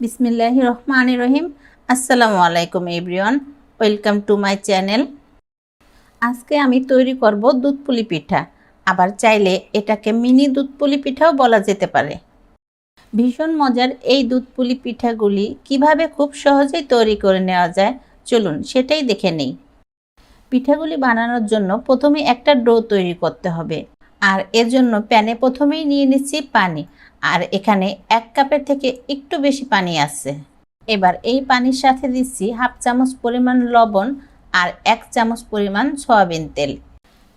বিসমিল্লাহ রহমান রহিম। আসসালামু আলাইকুম, everyone. Welcome to my channel. আজকে আমি তৈরি করব দুধ পুলি পিঠা। আবার চাইলে এটাকে মিনি দুধ পুলি পিঠাও বলা যেতে পারে। ভীষণ মজার এই দুধ পুলি পিঠাগুলি কীভাবে খুব সহজেই তৈরি করে নেওয়া যায়, চলুন সেটাই দেখে নেই। পিঠাগুলি বানানোর জন্য প্রথমে একটা ডো তৈরি করতে হবে। আর এজন্য প্যানে প্রথমেই নিয়ে নিচ্ছি পানি, আর এখানে এক কাপের থেকে একটু বেশি পানি আছে। এবার এই পানির সাথে দিচ্ছি হাফ চামচ পরিমাণ লবণ আর এক চামচ পরিমাণ সয়াবিন তেল।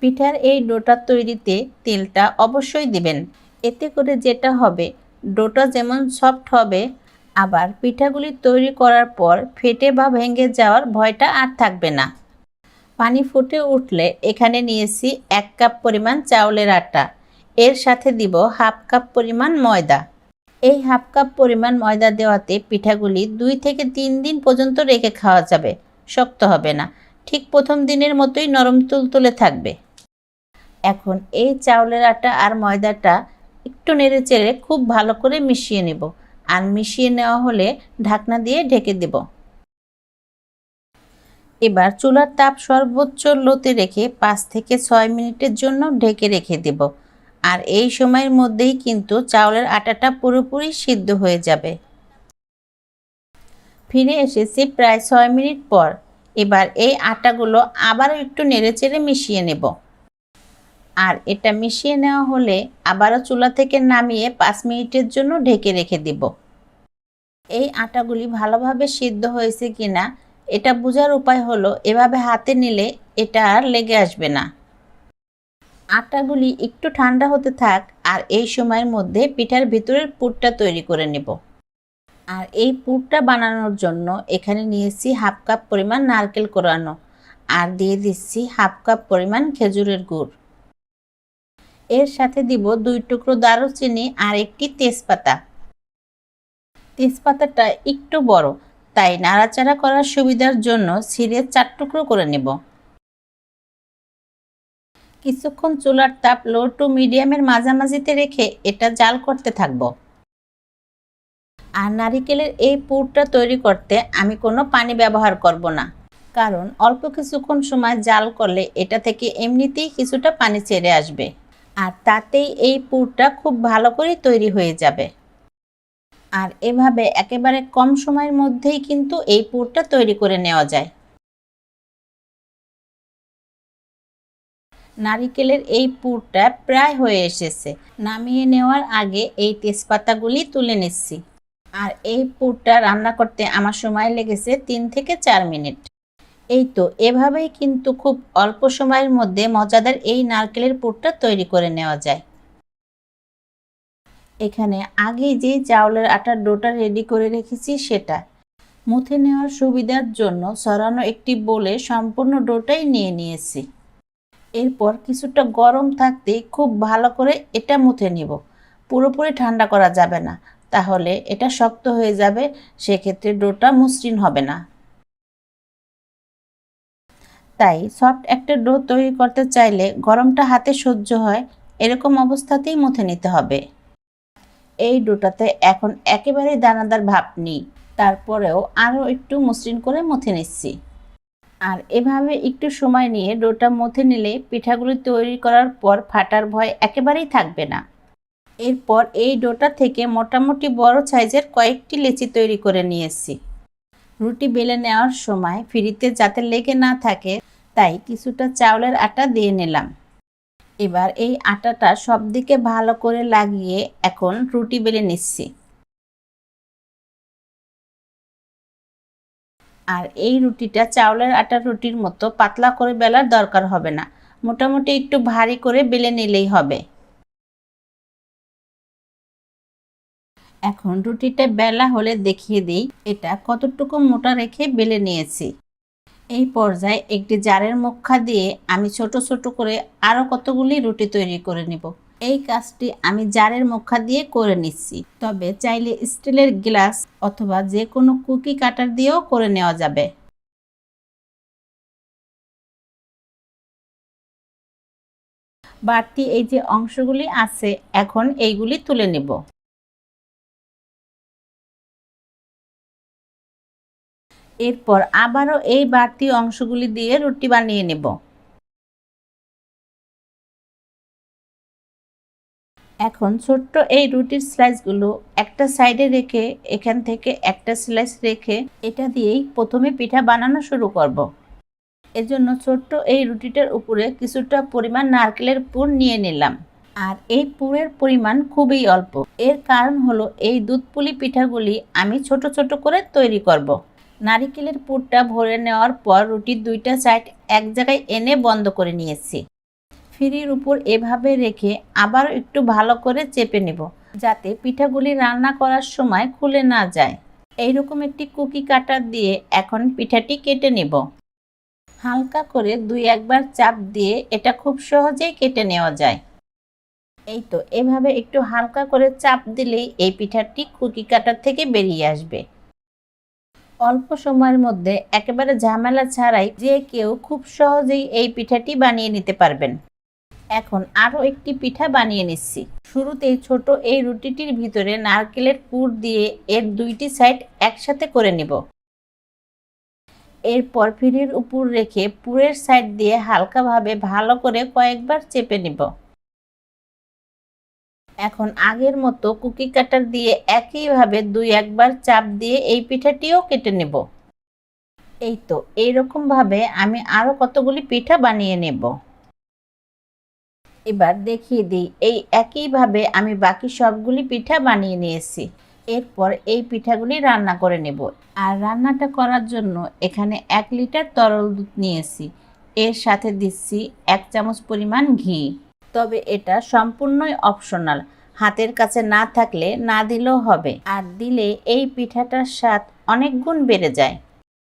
পিঠার এই ডোটা তৈরিতে তেলটা অবশ্যই দিবেন। এতে করে যেটা হবে, ডোটা যেমন সফট হবে, আবার পিঠাগুলি তৈরি করার পর ফেটে বা ভেঙে যাওয়ার ভয়টা আর থাকবে না। পানি ফুটে উঠলে এখানে নিয়েছি এক কাপ পরিমাণ চাউলের আটা। এর সাথে দিব হাফ কাপ পরিমাণ ময়দা। এই হাফ কাপ পরিমাণ ময়দা দেওয়াতে পিঠাগুলি দুই থেকে তিন দিন পর্যন্ত রেখে খাওয়া যাবে, শক্ত হবে না। ঠিক প্রথম দিনের মতোই নরম তুলতুলে থাকবে। এখন এই চাউলের আটা আর ময়দাটা একটু নেড়ে চেড়ে খুব ভালো করে মিশিয়ে নেব। আর মিশিয়ে নেওয়া হলে ঢাকনা দিয়ে ঢেকে দেব। এবার চুলার তাপ সর্বোচ্চ লোতে রেখে পাঁচ থেকে ছয় মিনিটের জন্য ঢেকে রেখে দেব। আর এই সময়ের মধ্যেই কিন্তু চাউলের আটাটা পুরোপুরি সিদ্ধ হয়ে যাবে। ফিরে এসেছি প্রায় ছয় মিনিট পর। এবার এই আটাগুলো আবারও একটু নেড়েচেড়ে মিশিয়ে নেব। আর এটা মিশিয়ে নেওয়া হলে আবারও চুলা থেকে নামিয়ে পাঁচ মিনিটের জন্য ঢেকে রেখে দেব। এই আটাগুলি ভালোভাবে সিদ্ধ হয়েছে কিনা এটা বোঝার উপায় হলো, এভাবে হাতে নিলে এটা আর লেগে আসবে না। আটাগুলি একটু ঠান্ডা হতে থাক আর এই সময়ের মধ্যে পিঠার ভিতরের পুরটা তৈরি করে নেব। আর এই পুরটা বানানোর জন্য এখানে নিয়েছি হাফ কাপ পরিমাণ নারকেল কোরানো আর দিয়ে দিচ্ছি হাফ কাপ পরিমাণ খেজুরের গুড়। এর সাথে দিব দুই টুকরো দারুচিনি আর একটি তেজপাতা। তেজপাতাটা একটু বড় তাই নাড়াচাড়া করার সুবিধার জন্য ছিঁড়ে চার টুকরো করে নেব। কিছুক্ষণ চুলার তাপ লো টু মিডিয়ামের মাঝামাঝিতে রেখে এটা জাল করতে থাকব। আর নারিকেলের এই পুরটা তৈরি করতে আমি কোনো পানি ব্যবহার করব না, কারণ অল্প কিছুক্ষণ সময় জাল করলে এটা থেকে এমনিতেই কিছুটা পানি ছেড়ে আসবে। আর তাতেই এই পুরটা খুব ভালো করে তৈরি হয়ে যাবে। আর এভাবে একেবারে কম সময়ের মধ্যেই কিন্তু এই পুরটা তৈরি করে নেওয়া যায়। নারিকেলের এই পুরটা প্রায় হয়ে এসেছে। নামিয়ে নেওয়ার আগে এই তেজপাতাগুলি তুলে নিচ্ছি। আর এই পুরটা রান্না করতে আমার সময় লেগেছে তিন থেকে চার মিনিট। এই তো, এভাবেই কিন্তু খুব অল্প সময়ের মধ্যে মজাদার এই নারকেলের পুরটা তৈরি করে নেওয়া যায়। এখানে আগে যে চাউলের আটার ডোটা রেডি করে রেখেছি সেটা। মুথে নেওয়ার সুবিধার জন্য সরানো একটি বলে সম্পূর্ণ ডোটাই নিয়ে নিয়েছি। এরপর কিছুটা গরম থাকতে খুব ভালো করে এটা মুথে নিব। পুরোপুরি ঠান্ডা করা যাবে না। তাহলে এটা শক্ত হয়ে যাবে, সেক্ষেত্রে ডোটা মসৃণ হবে না। তাই সফট একটা ডো তৈরি করতে চাইলে গরমটা হাতে সহ্য হয়, এরকম অবস্থাতেই মুথে নিতে হবে। এই ডোটাতে এখন একেবারেই দানাদার ভাব নেই। তারপরেও আরও একটু মসৃণ করে মুথে নিচ্ছি। আর এভাবে একটু সময় নিয়ে ডোটা মথে নিলে পিঠাগুলি তৈরি করার পর ফাটার ভয় একেবারেই থাকবে না। এরপর এই ডোটা থেকে মোটামুটি বড় সাইজের কয়েকটি লেচি তৈরি করে নিয়েছি। রুটি বেলে নেওয়ার সময় ফ্রিতে যাতে লেগে না থাকে, তাই কিছুটা চাউলের আটা দিয়ে নিলাম। এবার এই আটাটা সব দিকে ভালো করে লাগিয়ে এখন রুটি বেলে নিচ্ছি। আর এই রুটিটা চাউলের আটার রুটির মতো পাতলা করে বেলার দরকার হবে না, মোটামুটি একটু ভারী করে বেলে নিলেই হবে। এখন রুটিটা বেলা হলে দেখিয়ে দিই, এটা কতটুকু মোটা রেখে বেলে নিয়েছি। এই পর্যায়ে একটি জারের মুখা দিয়ে আমি ছোট ছোট করে আরও কতগুলি রুটি তৈরি করে নিব। এই কাজটি আমি জারের মুখা দিয়ে করে নিচ্ছি। তবে চাইলে স্টিলের গ্লাস অথবা যে কোনো কুকি কাটার দিয়েও করে নেওয়া যাবে। বাড়তি এই যে অংশগুলি আছে, এখন এইগুলি তুলে নেব। এরপর আবারও এই বাড়তি অংশগুলি দিয়ে রুটি বানিয়ে নেব এখন ছোট্ট এই রুটির স্লাইসগুলো একটা সাইডে রেখে, এখান থেকে একটা স্লাইস রেখে এটা দিয়েই প্রথমে পিঠা বানানো শুরু করব। এজন্য ছোট্ট এই রুটিটার উপরে কিছুটা পরিমাণ নারকেলের পুর নিয়ে নিলাম আর এই পুরের পরিমাণ খুবই অল্প এর কারণ হলো এই দুধ পুলি পিঠাগুলি আমি ছোট ছোট করে তৈরি করব। নারিকেলের পুরটা ভরে নেওয়ার পর রুটির দুইটা সাইড এক জায়গায় এনে বন্ধ করে নিয়েছি। ফিরির উপর এভাবে রেখে আবার একটু ভালো করে চেপে নেব, যাতে পিঠাগুলি রান্না করার সময় খুলে না যায়। এইরকম একটি কুকি কাটার দিয়ে এখন পিঠাটি কেটে নেব। হালকা করে দুই একবার চাপ দিয়ে এটা খুব সহজেই কেটে নেওয়া যায়। এই তো, এভাবে একটু হালকা করে চাপ দিলেই এই পিঠাটি কুকি কাটার থেকে বেরিয়ে আসবে। অল্প সময়ের মধ্যে একেবারে ঝামেলা ছাড়াই যে কেউ খুব সহজেই এই পিঠাটি বানিয়ে নিতে পারবেন। এখন আরও একটি পিঠা বানিয়ে নিচ্ছি। শুরুতেই ছোট এই রুটিটির ভিতরে নারকেলের পুর দিয়ে এর দুইটি সাইড একসাথে করে নিব। এরপর ফিরির উপর রেখে পুরের সাইড দিয়ে হালকাভাবে ভালো করে কয়েকবার চেপে নিব। এখন আগের মতো কুকি কাটার দিয়ে একইভাবে দুই একবার চাপ দিয়ে এই পিঠাটিও কেটে নেব। এই তো, এইরকমভাবে আমি আরও কতগুলি পিঠা বানিয়ে নেব। এবার দেখিয়ে দিই, এই একইভাবে আমি বাকি সবগুলি পিঠা বানিয়ে নিয়েছি। এরপর এই পিঠাগুলি রান্না করে নেব। আর রান্নাটা করার জন্য এখানে এক লিটার তরল দুধ নিয়েছি। এর সাথে দিচ্ছি এক চামচ পরিমাণ ঘি। তবে এটা সম্পূর্ণই অপশনাল হাতের কাছে না থাকলে না দিলেও হবে। আর দিলে এই পিঠাটার স্বাদ অনেক গুণ বেড়ে যায়।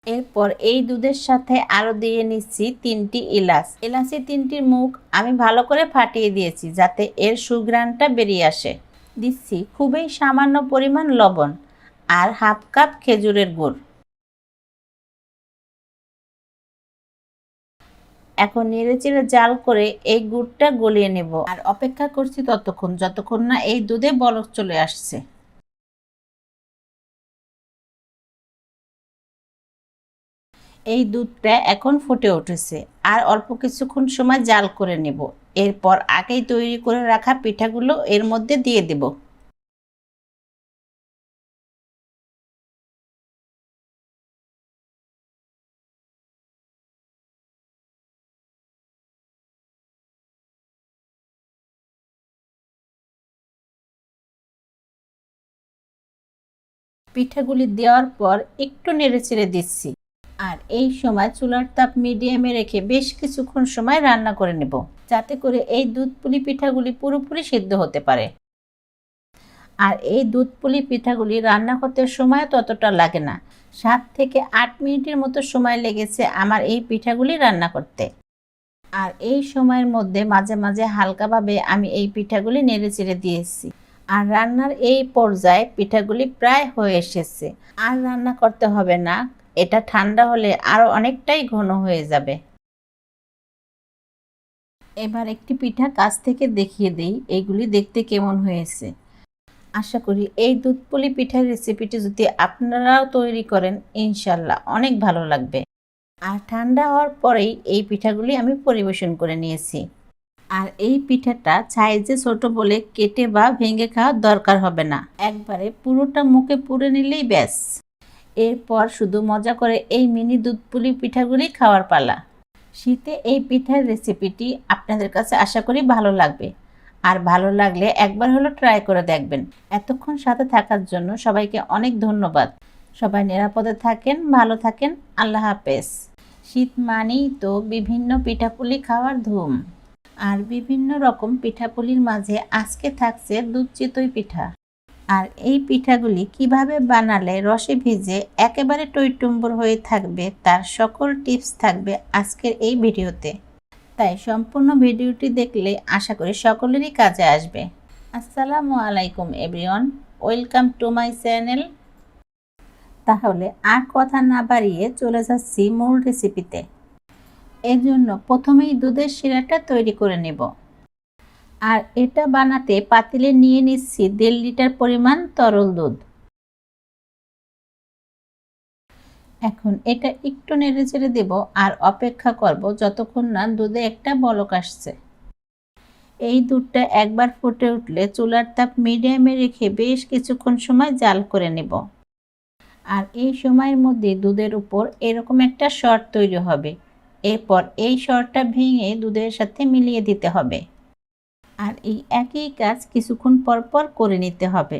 এরপর এই দুধের সাথে আরও দিয়ে নিচ্ছি তিনটি এলাচ। এলাচি তিনটির মুখ আমি ভালো করে ফাটিয়ে দিয়েছি যাতে এর সুঘ্রাণটা বেরিয়ে আসে। দিচ্ছি খুবই সামান্য পরিমাণ লবণ আর হাফ কাপ খেজুরের গুড়। এখন নেড়ে চেড়ে জাল করে এই গুড়টা গলিয়ে নেব। আর অপেক্ষা করছি ততক্ষণ, যতক্ষণ না এই দুধে বলক চলে আসছে। এই দুধটা এখন ফুটে উঠেছে। আর অল্প কিছুক্ষণ সময় জাল করে নেব। এরপর আগেই তৈরি করে রাখা পিঠাগুলো এর মধ্যে দিয়ে দেব। পিঠাগুলি দেওয়ার পর একটু নেড়ে চেড়ে দিচ্ছি। আর এই সময় চুলার তাপ মিডিয়ামে রেখে বেশ কিছুক্ষণ সময় রান্না করে নেব, যাতে করে এই দুধ পুলি পিঠাগুলি পুরোপুরি সিদ্ধ হতে পারে। আর এই দুধ পুলি পিঠাগুলি রান্না করতে সময় ততটা লাগে না, সাত থেকে আট মিনিটের মতো সময় লেগেছে আমার এই পিঠাগুলি রান্না করতে। আর এই সময়ের মধ্যে মাঝে মাঝে হালকাভাবে আমি এই পিঠাগুলি নেড়ে চেড়ে দিয়েছি। আর রান্নার এই পর্যায়ে পিঠাগুলি প্রায় হয়ে এসেছে। আর রান্না করতে হবে না, এটা ঠান্ডা হলে আরও অনেকটাই ঘন হয়ে যাবে। এবার একটি পিঠা কাছ থেকে দেখিয়ে দেই এইগুলি দেখতে কেমন হয়েছে। আশা করি এই দুধপুলি পিঠার রেসিপিটি যদি আপনারাও তৈরি করেন ইনশাল্লাহ অনেক ভালো লাগবে। আর ঠান্ডা হওয়ার পরেই এই পিঠাগুলি আমি পরিবেশন করে নিয়েছি। আর এই পিঠাটা সাইজে ছোট বলে কেটে বা ভেঙে খাওয়ার দরকার হবে না। একবারে পুরোটা মুখে পুড়ে নিলেই ব্যাস। এরপর শুধু মজা করে এই মিনি দুধ পুলি পিঠাগুলি খাওয়ার পালা। শীতে এই পিঠার রেসিপিটি আপনাদের কাছে আশা করি ভালো লাগবে। আর ভালো লাগলে একবার হলো ট্রাই করে দেখবেন। এতক্ষণ সাথে থাকার জন্য সবাইকে অনেক ধন্যবাদ। সবাই নিরাপদে থাকেন, ভালো থাকেন। আল্লাহ হাফেজ। শীত মানেই তো বিভিন্ন পিঠাপুলি খাওয়ার ধুম। আর বিভিন্ন রকম পিঠাপুলির মাঝে আজকে থাকছে দুধ চিতই পিঠা। আর এই পিঠাগুলি কীভাবে বানালে রসে ভিজে একেবারে টইটুম্বর হয়ে থাকবে তার সকল টিপস থাকবে আজকের এই ভিডিওতে। তাই সম্পূর্ণ ভিডিওটি দেখলে আশা করি সকলেরই কাজে আসবে। আসসালামু আলাইকুম everyone, welcome to my channel. তাহলে আর কথা না বাড়িয়ে চলে যাচ্ছি মূল রেসিপিতে এর জন্য প্রথমেই দুধের শিরাটা তৈরি করে নেব। আর এটা বানাতে পাতিলে নিয়ে নিচ্ছি দেড় লিটার পরিমাণ তরল দুধ। এখন এটা একটু নেড়ে চেড়ে দেব আর অপেক্ষা করব যতক্ষণ না দুধে একটা বলক আসছে। এই দুধটা একবার ফুটে উঠলে চুলার তাপ মিডিয়ামে রেখে বেশ কিছুক্ষণ সময় জাল করে নেব। আর এই সময়ের মধ্যে দুধের উপর এরকম একটা শর্ট তৈরি হবে। এরপর এই শর্টটা ভেঙে দুধের সাথে মিলিয়ে দিতে হবে। আর এই একই কাজ কিছুক্ষণ পর পর করে নিতে হবে।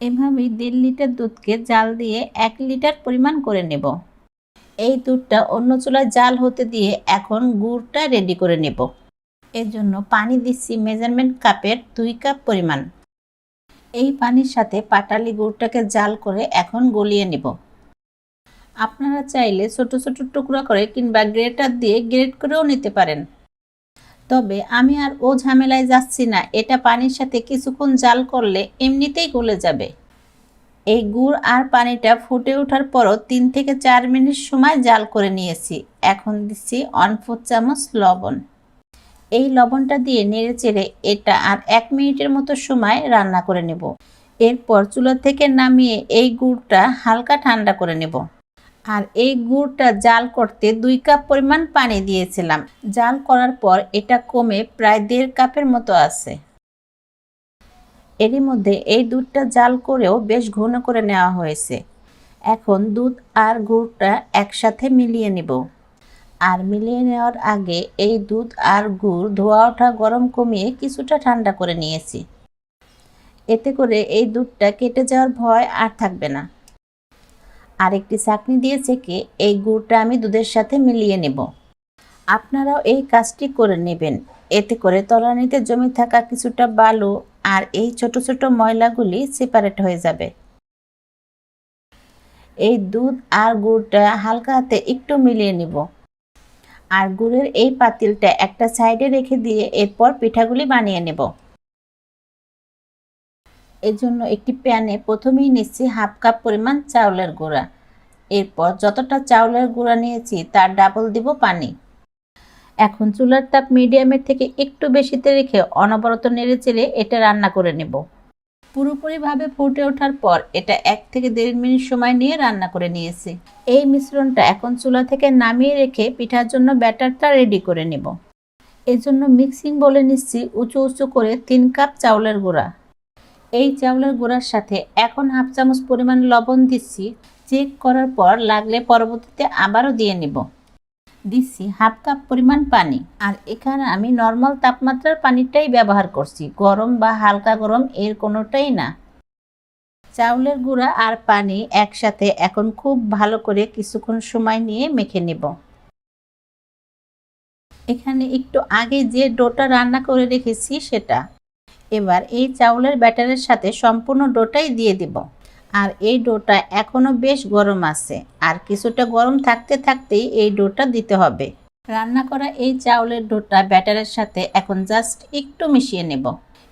এভাবেই দেড় লিটার দুধকে জাল দিয়ে এক লিটার পরিমাণ করে নেব। এই দুধটা অন্য চুলায় জাল হতে দিয়ে এখন গুড়টা রেডি করে নেব। এর জন্য পানি দিচ্ছি মেজারমেন্ট কাপের দুই কাপ পরিমাণ। এই পানির সাথে পাটালি গুড়টাকে জাল করে এখন গলিয়ে নেব। আপনারা চাইলে ছোট ছোট টুকরা করে কিংবা গ্রেটার দিয়ে গ্রেট করেও নিতে পারেন। তবে আমি আর ও ঝামেলায় যাচ্ছি না, এটা পানির সাথে কিছুক্ষণ জাল করলে এমনিতেই গলে যাবে। এই গুড় আর পানিটা ফুটে ওঠার পরও তিন থেকে চার মিনিট সময় জাল করে নিয়েছি। এখন দিচ্ছি অন ফোর চামচ লবণ। এই লবণটা দিয়ে নেড়ে চেড়ে এটা আর এক মিনিটের মতো সময় রান্না করে নেব। এরপর চুলা থেকে নামিয়ে এই গুড়টা হালকা ঠান্ডা করে নেব। আর এই গুড়টা জাল করতে দুই কাপ পরিমাণ পানি দিয়েছিলাম। জাল করার পর এটা কমে প্রায় দেড় কাপের মতো আছে। এরই মধ্যে এই দুধটা জাল করেও বেশ ঘন করে নেওয়া হয়েছে। এখন দুধ আর গুড়টা একসাথে মিলিয়ে নেব। আর মিলিয়ে নেওয়ার আগে এই দুধ আর গুড় ধোয়া ওঠা গরম কমিয়ে কিছুটা ঠান্ডা করে নিয়েছি। এতে করে এই দুধটা কেটে যাওয়ার ভয় আর থাকবে না। আর একটি চাকনি দিয়ে চেকে এই গুড়টা আমি দুধের সাথে মিলিয়ে নেব। আপনারাও এই কাজটি করে নেবেন। এতে করে তলানিতে জমে থাকা কিছুটা বালু আর এই ছোট ছোট ময়লাগুলি সেপারেট হয়ে যাবে। এই দুধ আর গুড়টা হালকা হাতে একটু মিলিয়ে নিব। আর গুড়ের এই পাতিলটা একটা সাইডে রেখে দিয়ে এরপর পিঠাগুলি বানিয়ে নেব। এর জন্য একটি প্যানে প্রথমেই নিচ্ছি হাফ কাপ পরিমাণ চাউলের গুঁড়া। এরপর যতটা চাউলের গুঁড়া নিয়েছি, তার ডাবল দিব পানি। এখন চুলার তাপ মিডিয়ামের থেকে একটু বেশিতে রেখে অনবরত নেড়ে চেড়ে এটা রান্না করে নেব। পুরোপুরিভাবে ফুটে ওঠার পর এটা এক থেকে দেড় মিনিট সময় নিয়ে রান্না করে নিয়েছি। এই মিশ্রণটা এখন চুলা থেকে নামিয়ে রেখে পিঠার জন্য ব্যাটারটা রেডি করে নেব। এজন্য মিক্সিং বলে নিচ্ছি উঁচু উঁচু করে তিন কাপ চাউলের গুঁড়া। এই চাউলের গুঁড়ার সাথে এখন হাফ চামচ পরিমাণ লবণ দিচ্ছি। চেক করার পর লাগলে পরবর্তীতে আবারও দিয়ে নেব। দিচ্ছি হাফ কাপ পরিমাণ পানি। আর এখানে আমি নর্মাল তাপমাত্রার পানিটাই ব্যবহার করছি। গরম বা হালকা গরম এর কোনোটাই না। চাউলের গুঁড়া আর পানি একসাথে এখন খুব ভালো করে কিছুক্ষণ সময় নিয়ে মেখে নেব। এখানে একটু আগে যে ডোটা রান্না করে রেখেছি সেটা। এবার এই চাউলের ব্যাটারের সাথে সম্পূর্ণ ডোটাই দিয়ে দেব। আর এই ডোটা এখনও বেশ গরম আছে, আর কিছুটা গরম থাকতে থাকতেই এই ডোটা দিতে হবে। রান্না করা এই চাউলের ডোটা ব্যাটারের সাথে এখন জাস্ট একটু মিশিয়ে নেব।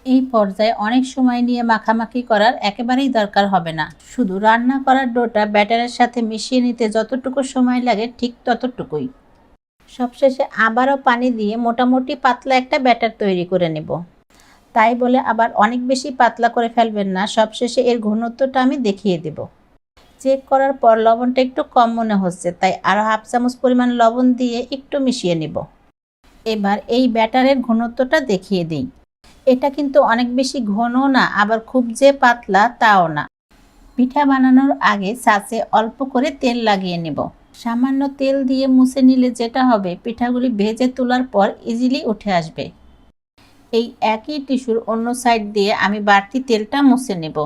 এই পর্যায়ে অনেক সময় নিয়ে মাখামাখি করার একেবারেই দরকার হবে না। শুধু রান্না করার ডোটা ব্যাটারের সাথে মিশিয়ে নিতে যতটুকু সময় লাগে ঠিক ততটুকুই। সবশেষে আবারও পানি দিয়ে মোটামুটি পাতলা একটা ব্যাটার তৈরি করে নেব। তাই বলে আবার অনেক বেশি পাতলা করে ফেলবেন না, সবশেষে এর ঘনত্বটা আমি দেখিয়ে দেব। চেক করার পর লবণটা একটু কম মনে হচ্ছে, তাই আরও হাফ চামচ পরিমাণ লবণ দিয়ে একটু মিশিয়ে নেব। এবার এই ব্যাটারের ঘনত্বটা দেখিয়ে দিই। এটা কিন্তু অনেক বেশি ঘন না, আবার খুব যে পাতলা তাও না। পিঠা বানানোর আগে ছাঁচে অল্প করে তেল লাগিয়ে নেব। সামান্য তেল দিয়ে মুছে নিলে যেটা হবে, পিঠাগুলি ভেজে তোলার পর ইজিলি উঠে আসবে। এই একই টিস্যুর অন্য সাইড দিয়ে আমি বাড়তি তেলটা মুছে নেব।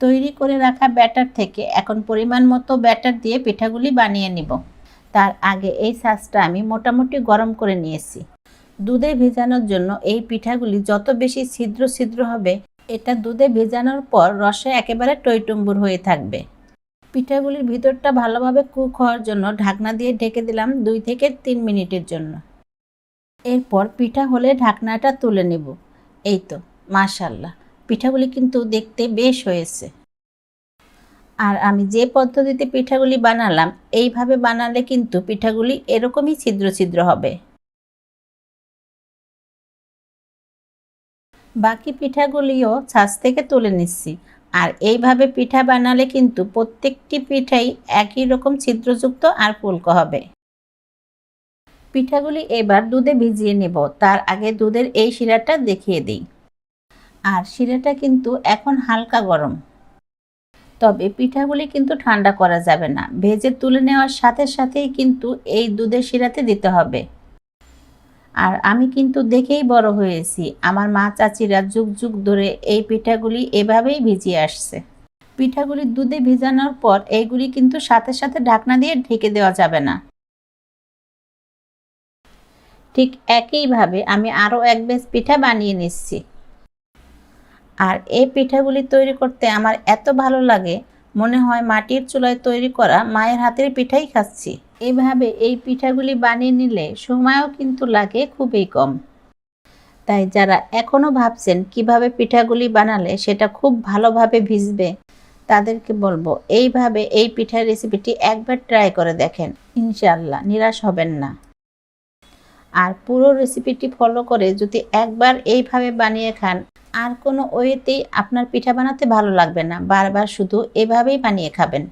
তৈরি করে রাখা ব্যাটার থেকে এখন পরিমাণ মতো ব্যাটার দিয়ে পিঠাগুলি বানিয়ে নেব। তার আগে এই সাজটা আমি মোটামুটি গরম করে নিয়েছি। দুধে ভেজানোর জন্য এই পিঠাগুলি যত বেশি ছিদ্র ছিদ্র হবে, এটা দুধে ভেজানোর পর রসে একেবারে টইটুম্বুর হয়ে থাকবে। পিঠাগুলির ভিতরটা ভালোভাবে কুক হওয়ার জন্য ঢাকনা দিয়ে ঢেকে দিলাম দুই থেকে তিন মিনিটের জন্য। এরপর পিঠা হলে ঢাকনাটা তুলে নেব। এই তো মাশাল্লাহ পিঠাগুলি কিন্তু দেখতে বেশ হয়েছে। আর আমি যে পদ্ধতিতে পিঠাগুলি বানালাম, এইভাবে বানালে কিন্তু পিঠাগুলি এরকমই ছিদ্র ছিদ্র হবে। বাকি পিঠাগুলিও ছাঁচ থেকে তুলে নিচ্ছি। আর এইভাবে পিঠা বানালে কিন্তু প্রত্যেকটি পিঠাই একই রকম ছিদ্রযুক্ত আর ফুলকো হবে। পিঠাগুলি এবার দুধে ভিজিয়ে নেব। তার আগে দুধের এই শিরাটা দেখিয়ে দিই। আর শিরাটা কিন্তু এখন হালকা গরম। তবে পিঠাগুলি কিন্তু ঠান্ডা করা যাবে না। ভেজে তুলে নেওয়ার সাথে সাথেই কিন্তু এই দুধের শিরাতে দিতে হবে। আর আমি কিন্তু দেখেই বড় হয়েছি। আমার মা চাচিরা যুগ যুগ ধরে এই পিঠাগুলি এভাবেই ভিজিয়ে আসছে। পিঠাগুলি দুধে ভিজানোর পর এইগুলি কিন্তু সাথে সাথে ঢাকনা দিয়ে ঢেকে দেওয়া যাবে না। ঠিক একইভাবে আমি আরও এক বেশ পিঠা বানিয়ে নিচ্ছি। আর এই পিঠাগুলি তৈরি করতে আমার এত ভালো লাগে, মনে হয় মাটির চুলায় তৈরি করা মায়ের হাতের পিঠাই খাচ্ছি। এভাবে এই পিঠাগুলি বানিয়ে নিলে সময়ও কিন্তু লাগে খুবই কম। তাই যারা এখনও ভাবছেন কীভাবে পিঠাগুলি বানালে সেটা খুব ভালোভাবে ভিজবে, তাদেরকে বলব এইভাবে এই পিঠার রেসিপিটি একবার ট্রাই করে দেখেন। ইনশাল্লাহ নিরাশ হবেন না। আর পুরো রেসিপিটি ফলো করে যদি একবার এইভাবে বানিয়ে খান, আর কোনো ওয়েতেই আপনার পিঠা বানাতে ভালো লাগবে না। বারবার শুধু এভাবেই বানিয়ে খাবেন।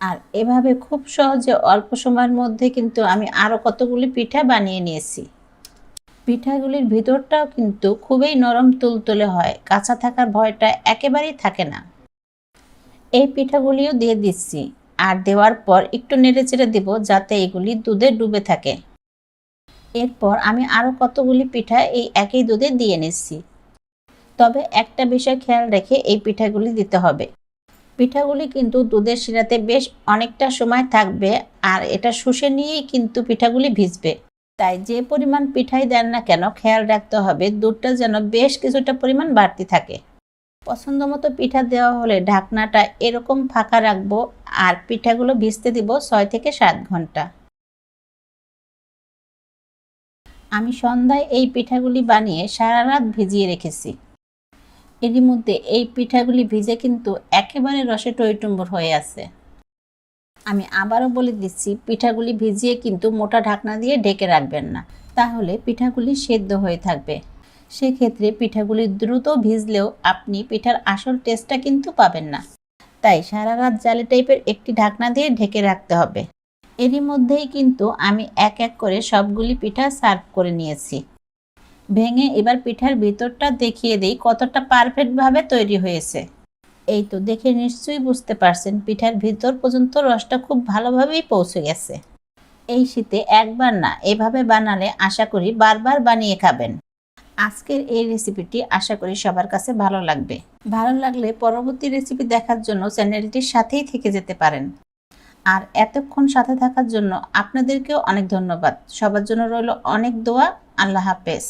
আর এভাবে খুব সহজে অল্প সময়ের মধ্যে কিন্তু আমি আরও কতগুলি পিঠা বানিয়ে নিয়েছি। পিঠাগুলির ভিতরটাও কিন্তু খুবই নরম তুলতুলে হয়, কাঁচা থাকার ভয়টা একেবারেই থাকে না। এই পিঠাগুলিও দিয়ে দিচ্ছি। আর দেওয়ার পর একটু নেড়ে চেড়ে দেব যাতে এগুলি দুধে ডুবে থাকে। এরপর আমি আরও কতগুলি পিঠা এই একই দুধে দিয়ে নিচ্ছি। তবে একটা বিষয় খেয়াল রেখে এই পিঠাগুলি দিতে হবে। পিঠাগুলি কিন্তু দুধের শিরাতে বেশ অনেকটা সময় থাকবে আর এটা শুষে নিয়েই কিন্তু পিঠাগুলি ভিজবে। তাই যে পরিমাণ পিঠাই দেন না কেন খেয়াল রাখতে হবে দুধটা যেন বেশ কিছুটা পরিমাণ বাড়তি থাকে। পছন্দ মতো পিঠা দেওয়া হলে ঢাকনাটা এরকম ফাঁকা রাখব আর পিঠাগুলো ভিজতে দিব ছয় থেকে সাত ঘণ্টা। আমি সন্ধ্যায় এই পিঠাগুলি বানিয়ে সারা রাত ভিজিয়ে রেখেছি। এরই মধ্যে এই পিঠাগুলি ভিজে কিন্তু একেবারে রসে টইটুম্বর হয়ে আছে। আমি আবারও বলে দিচ্ছি, পিঠাগুলি ভিজিয়ে কিন্তু মোটা ঢাকনা দিয়ে ঢেকে রাখবেন না। তাহলে পিঠাগুলি সেদ্ধ হয়ে থাকবে। সেক্ষেত্রে পিঠাগুলি দ্রুত ভিজলেও আপনি পিঠার আসল টেস্টটা কিন্তু পাবেন না। তাই সারা রাত জালি টাইপের একটি ঢাকনা দিয়ে ঢেকে রাখতে হবে। এরই মধ্যেই কিন্তু আমি এক এক করে সবগুলি পিঠা সার্ভ করে নিয়েছি। ভেঙে এবার পিঠার ভিতরটা দেখিয়ে দিই কতটা পারফেক্টভাবে তৈরি হয়েছে। এই তো দেখে নিশ্চয়ই বুঝতে পারছেন পিঠার ভিতর পর্যন্ত রসটা খুব ভালোভাবেই পৌঁছে গেছে। এই শীতে একবার না, এভাবে বানালে আশা করি বারবার বানিয়ে খাবেন। আজকের এই রেসিপিটি আশা করি সবার কাছে ভালো লাগবে। ভালো লাগলে পরবর্তী রেসিপি দেখার জন্য চ্যানেলটির সাথেই থেকে যেতে পারেন। আর এতক্ষণ সাথে থাকার জন্য আপনাদেরকেও অনেক ধন্যবাদ। সবার জন্য রইল অনেক দোয়া। আল্লাহ হাফেজ।